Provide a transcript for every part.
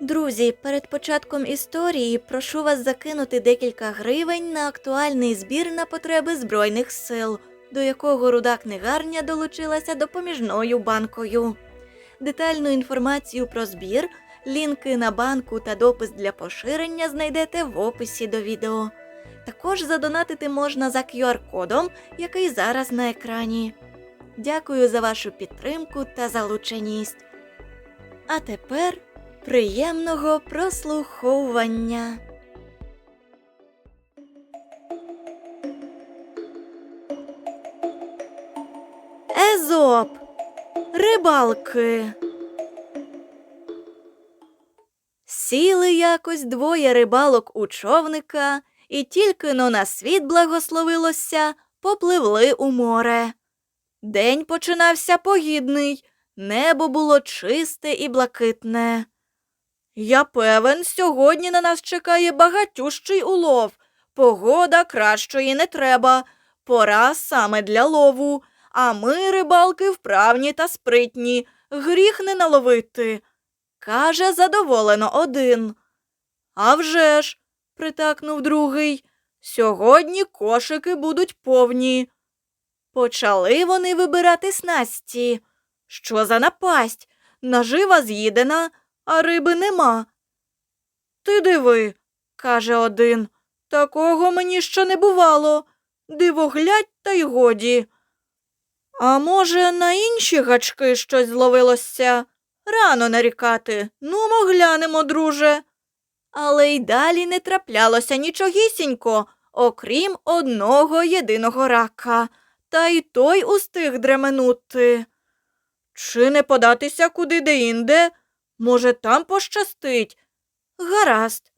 Друзі, перед початком історії прошу вас закинути декілька гривень на актуальний збір на потреби Збройних сил, до якого руда книгарня долучилася допоміжною банкою. Детальну інформацію про збір, лінки на банку та допис для поширення знайдете в описі до відео. Також задонатити можна за QR-кодом, який зараз на екрані. Дякую за вашу підтримку та залученість. А тепер приємного прослуховування. Езоп. Рибалки. Сіли якось двоє рибалок у човника, і тільки но на світ благословилося, попливли у море. День починався погідний, небо було чисте і блакитне. Я певен, сьогодні на нас чекає багатющий улов. Погода кращої не треба. Пора саме для лову. А ми, рибалки, вправні та спритні, гріх не наловити. Каже задоволено один. «А вже ж», – притакнув другий, сьогодні кошики будуть повні. Почали вони вибирати снасті. Що за напасть? Нажива з'їдена, а риби нема. Ти диви, каже один. Такого мені ще не бувало. Дивоглядь та й годі. А може, на інші гачки щось зловилося? Рано нарікати. Ну, мо глянемо, друже. Але й далі не траплялося нічогісінько, окрім одного єдиного рака, та й той устиг дременути. Чи не податися куди де-інде? Може, там пощастить? Гаразд.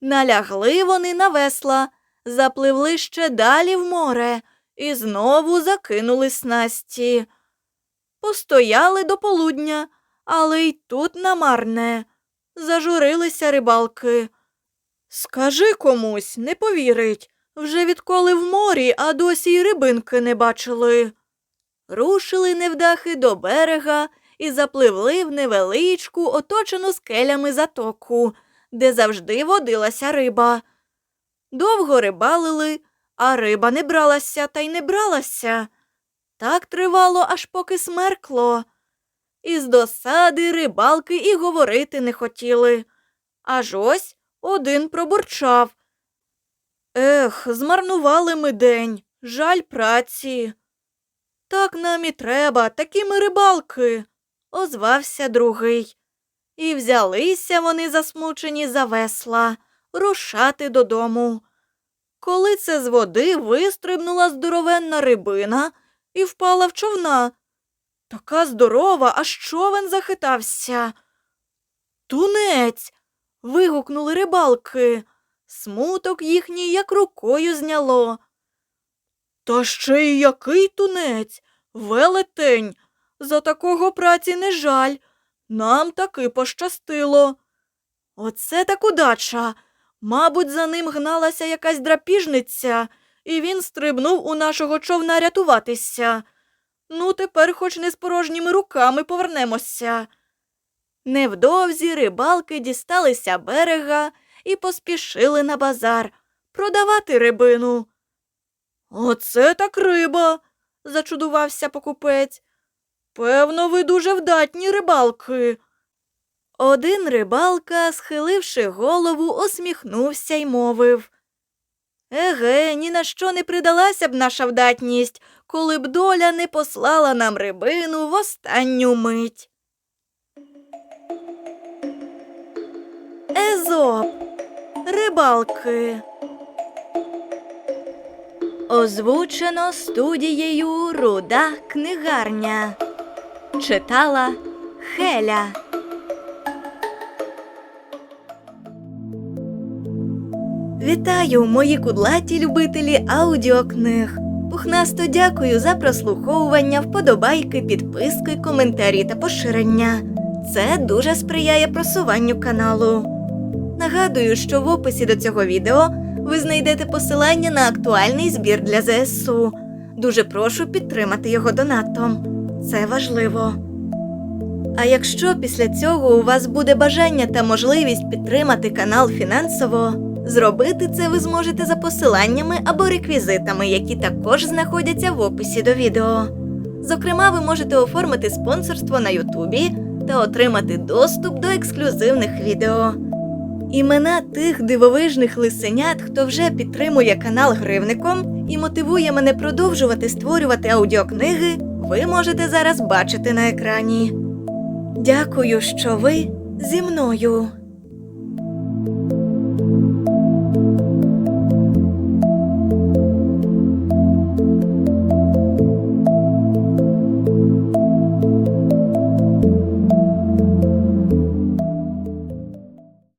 Налягли вони на весла, запливли ще далі в море і знову закинули снасті. Постояли до полудня, але й тут намарне. Зажурилися рибалки. Скажи комусь, не повірить. Вже відколи в морі, а досі й рибинки не бачили. Рушили невдахи до берега і запливли в невеличку, оточену скелями затоку, де завжди водилася риба. Довго рибалили, а риба не бралася та й не бралася. Так тривало, аж поки смеркло. Із досади рибалки і говорити не хотіли. Аж ось один пробурчав. Ех, змарнували ми день, жаль праці. Так нам і треба, такі ми рибалки, озвався другий. І взялися вони засмучені за весла, рушати додому. Коли це з води вистрибнула здоровенна рибина і впала в човна. Така здорова, аж човен захитався. Тунець. вигукнули рибалки. Смуток їхній як рукою зняло. Та ще й який тунець, велетень. За такого праці не жаль. Нам таки пощастило. Оце так удача. Мабуть, за ним гналася якась драпіжниця, і він стрибнув у нашого човна рятуватися. Ну, тепер хоч не з порожніми руками повернемося. Невдовзі рибалки дісталися берега і поспішили на базар продавати рибину. Оце так риба, зачудувався покупець. Певно, ви дуже вдатні рибалки. Один рибалка, схиливши голову, усміхнувся й мовив. Еге, ні на що не придалася б наша вдатність, коли б доля не послала нам рибину в останню мить. Езоп. Рибалки. Озвучено студією Руда книгарня. Читала Хеля. Вітаю, мої кудлаті любителі аудіокниг. Пухнасто дякую за прослуховування, вподобайки, підписки, коментарі та поширення. Це дуже сприяє просуванню каналу. Нагадую, що в описі до цього відео ви знайдете посилання на актуальний збір для ЗСУ. Дуже прошу підтримати його донатом. Це важливо. А якщо після цього у вас буде бажання та можливість підтримати канал фінансово, зробити це ви зможете за посиланнями або реквізитами, які також знаходяться в описі до відео. Зокрема, ви можете оформити спонсорство на Ютубі та отримати доступ до ексклюзивних відео. Імена тих дивовижних лисенят, хто вже підтримує канал гривником і мотивує мене продовжувати створювати аудіокниги, ви можете зараз бачити на екрані. Дякую, що ви зі мною.